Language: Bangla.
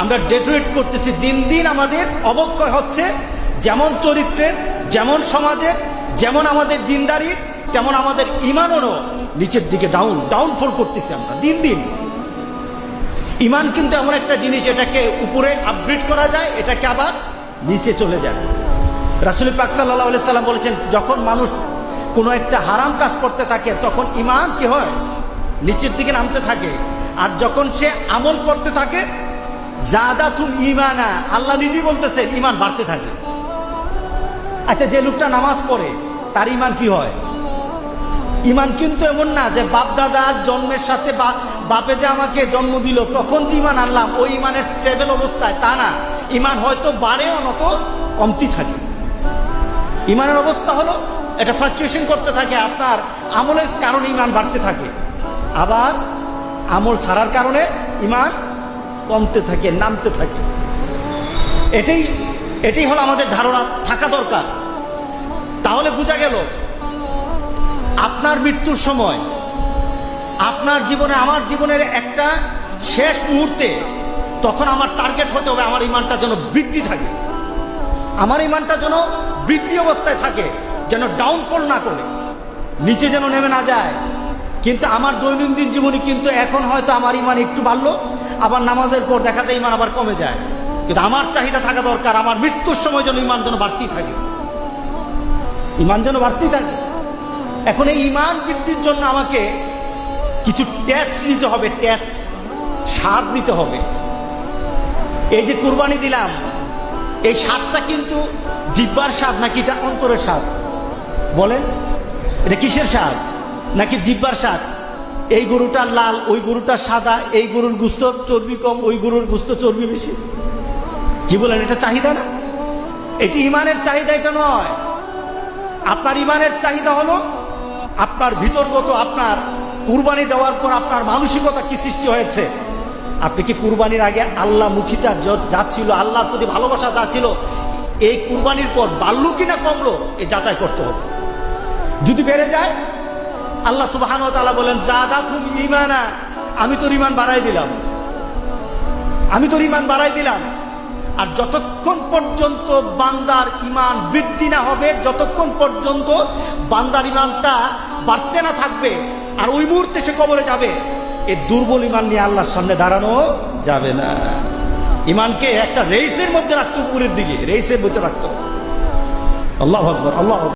আমরা ডেটোরেট করতেছি, দিন দিন আমাদের অবক্ষয় হচ্ছে যেমন চরিত্রের, যেমন সমাজের, যেমন আমাদের দিনদারি তেমন আমাদের ইমানেরও নিচের দিকে ডাউন ডাউনফল করতেছি আমরা, দিন দিন। ইমান কিন্তু এমন একটা জিনিস, এটাকে উপরে আপগ্রেড করা যায়, এটাকে আবার নিচে চলে যায়। রাসুল পাক সাল্লাহ সাল্লাম বলেছেন, যখন মানুষ কোনো একটা হারাম কাজ করতে থাকে, তখন ইমান কি হয়? নিচের দিকে নামতে থাকে। আর যখন সে আমল করতে থাকে জাদা তুম ইমানা আল্লাহ নিজেই বলতেছে ইমান বাড়তে থাকে। আচ্ছা যে লোকটা নামাজ পড়ে, তার ইমান কি হয়? ইমান কিন্তু এমন না যে বাপ দাদার জন্মের সাথে বাপে যে আমাকে জন্ম দিল, তখন যে ইমান আনলাম, ওই ইমানের স্টেবল অবস্থায়, তা না। ইমান হয়তো বাড়েও, নত কমতি থাকে। ইমানের অবস্থা হলো, এটা ফ্লাকচুয়েশন করতে থাকে, আপনার আমলের কারণে ইমান বাড়তে থাকে। আবার আমল ছাড়ার কারণে ইমান কমতে থাকে, নামতে থাকে। এটাই এটাই হলো আমাদের ধারণা, থাকা দরকার। তাহলে বোঝা গেল, আপনার মৃত্যুর সময়, আপনার জীবনে, আমার জীবনের একটা শেষ মুহূর্তে তখন আমার টার্গেট হতে হবে, আমার ইমানটা যেন বৃদ্ধি থাকে। আমার ইমানটা যেন বৃদ্ধি অবস্থায় থাকে, যেন ডাউনফল না করে। নিচে যেন নেমে না যায়। কিন্তু আমার দৈনন্দিন জীবনে কিন্তু এখন হয়তো আমার ইমান একটু বাড়লো আবার নামাজের পর দেখা যায় ইমান আবার কমে যায়। কিন্তু আমার চাহিদা থাকা দরকার, আমার মৃত্যুর সময় যেন ইমান যেন বাড়তেই থাকে। ইমান যেন বাড়তেই থাকে। এখন এই ইমান বৃদ্ধির জন্য আমাকে কিছু টেস্ট নিতে হবে টেস্ট স্বাদ নিতে হবে। এই যে কুরবানি দিলাম, এই স্বাদটা কিন্তু জিব্বার স্বাদ নাকি এটা অন্তরের স্বাদ? বলেন, এটা কিসের স্বাদ? নাকি জিব্বার স্বাদ? এই গরুটা লাল, ওই গরুটা সাদা, এই গরুর গুস্ত চর্বি কম, ওই গরুর গুস্ত চর্বি বেশি। কি বলেন, এটা চাহিদা না? এটি ইমানের চাহিদা, এটা নয়। আপনার ইমানের চাহিদা হলো আপনার ভিতরগত আপনার কুরবানি দেওয়ার পর আপনার মানসিকতা কি সৃষ্টি হয়েছে? আপনি কি কুরবানির আগে আল্লাহ মুখিতা য- ছিল, আল্লাহর প্রতি ভালোবাসা যা ছিল, এই কুরবানির পর বাড়লো কিনা কমলো এই যাচাই করতে হবে। যদি বেড়ে যায় আল্লাহ সুবাহান তালা বলেন জাদা খুব ইমানা আমি তোর ইমান বাড়াই দিলাম। আমি তোর ইমান বাড়াই দিলাম। আর যতক্ষণ পর্যন্ত বান্দার ইমান বৃদ্ধি না হবে, যতক্ষণ পর্যন্ত বান্দার ইমানটা বাড়তে না থাকবে, আর ওই মুহূর্তে সে কবরে যাবে, এ দুর্বল ইমান নিয়ে আল্লাহর সামনে দাঁড়ানো যাবে না। ইমানকে একটা রেইসের মধ্যে রাখতো উপরের দিকে, রেইসের মধ্যে রাখতো। আল্লাহ আল্লাহ।